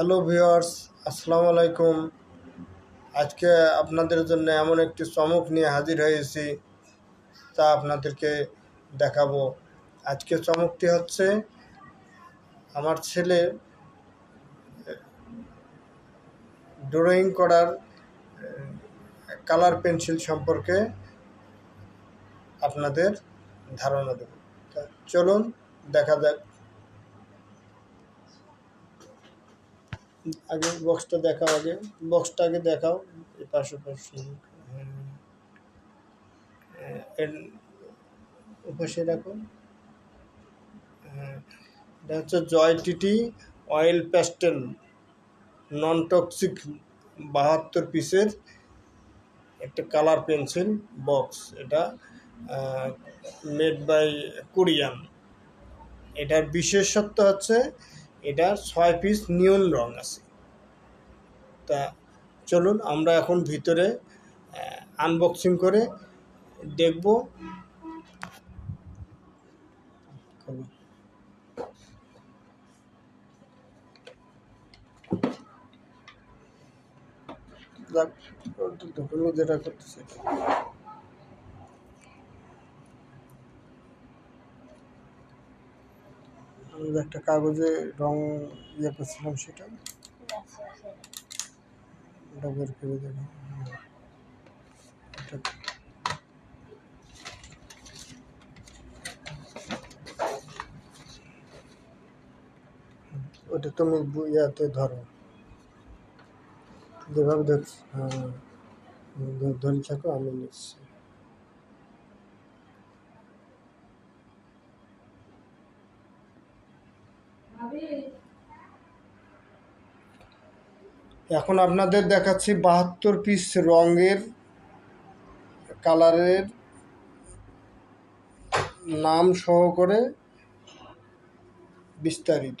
Hello viewers, আসসালামু আলাইকুম। আজকে আপনাদের জন্য এমন একটি চমক নিয়ে হাজির হয়েছি, তা আপনাদেরকে দেখাবো। আজকে চমকটি হচ্ছে, আমার ছেলে ড্রয়িং করার কালার পেন্সিল সম্পর্কে আপনাদের ধারণা দেব। চলুন, দেখা যাক। আগে বক্সটা দেখাও আগে। বক্সটা আগে দেখাও। এই পাশে পাশে হ্যাঁ। রাখো এটা হচ্ছে জয় TT oil pastel non toxic বাহাত্তর পিসের একটা কালার পেন্সিল বক্স এটা মেড বাই কোরিয়ান এটার বিশেষত্ব হচ্ছে এটার ছয় পিস নিয়ন রং আছে। তা চলুন আমরা এখন ভিতরে আনবক্সিং করে দেখব। যেটা করতেছে। একটা কাগজে রং ইয়ে করছিলাম সেটা। ওটা বের করে ওটা তুমি ইয়াতে ধরো। যেভাবে ধরছি হ্যাঁ ধরে থাকো, আমি নিচ্ছি। এখন আপনাদের দেখাচ্ছি বাহাত্তর পিস রঙের কালারের নাম সহকারে বিস্তারিত।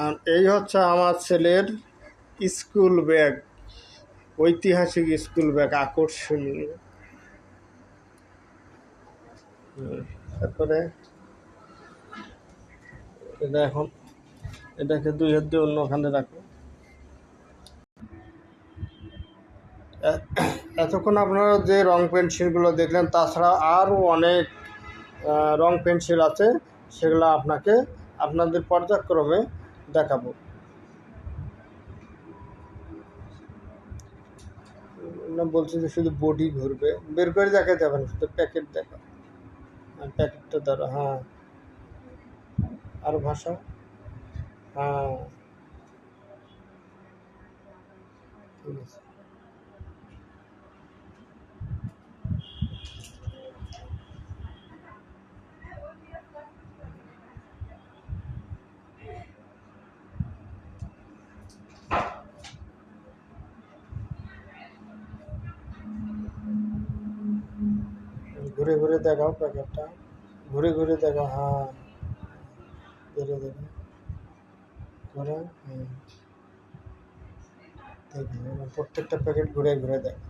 আর এই হচ্ছে আমার ছেলের স্কুল ব্যাগ, ঐতিহাসিক স্কুল ব্যাগ, আকর্ষণীয়। তারপরে এটা এখন, এটাকে দুই হাত দিয়ে অন্যখানে রাখো। এতক্ষণ আপনারা যে রং পেন্সিলগুলো দেখলেন, তাছাড়া আরও অনেক রং পেন্সিল আছে, সেগুলো আপনাকে, আপনাদের পর্যায়ক্রমে দেখাবো। না, বলছে যে শুধু বডি ঘুরবে। বের করে দেখাতে হবে না, শুধু প্যাকেট দেখা প্যাকেটটা ধরো হ্যাঁ। আর ভাষা হ্যাঁ। ঠিক আছে। ঘুরে ঘুরে দেখাও প্যাকেটটা। ঘুরে ঘুরে দেখাও হ্যাঁ। ধরে দেখো ঘুরে হুম দেখো, প্রত্যেকটা প্যাকেট ঘুরে ঘুরে দেখো।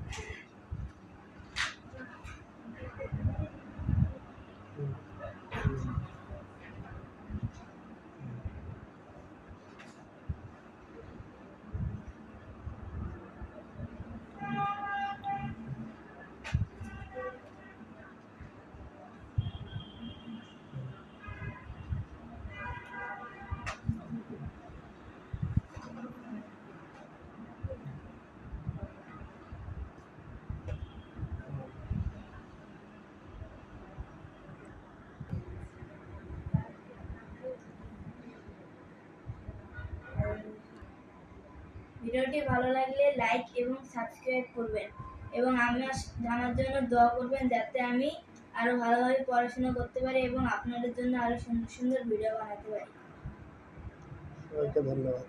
ভিডিওটি ভালো লাগলে লাইক এবং সাবস্ক্রাইব করবেন। এবং আমার জানার জন্য দোয়া করবেন যাতে আমি আরও ভালোভাবে পড়াশোনা করতে পারি এবং আপনাদের জন্য আরও সুন্দর সুন্দর ভিডিও বানাতে পারি। ধন্যবাদ।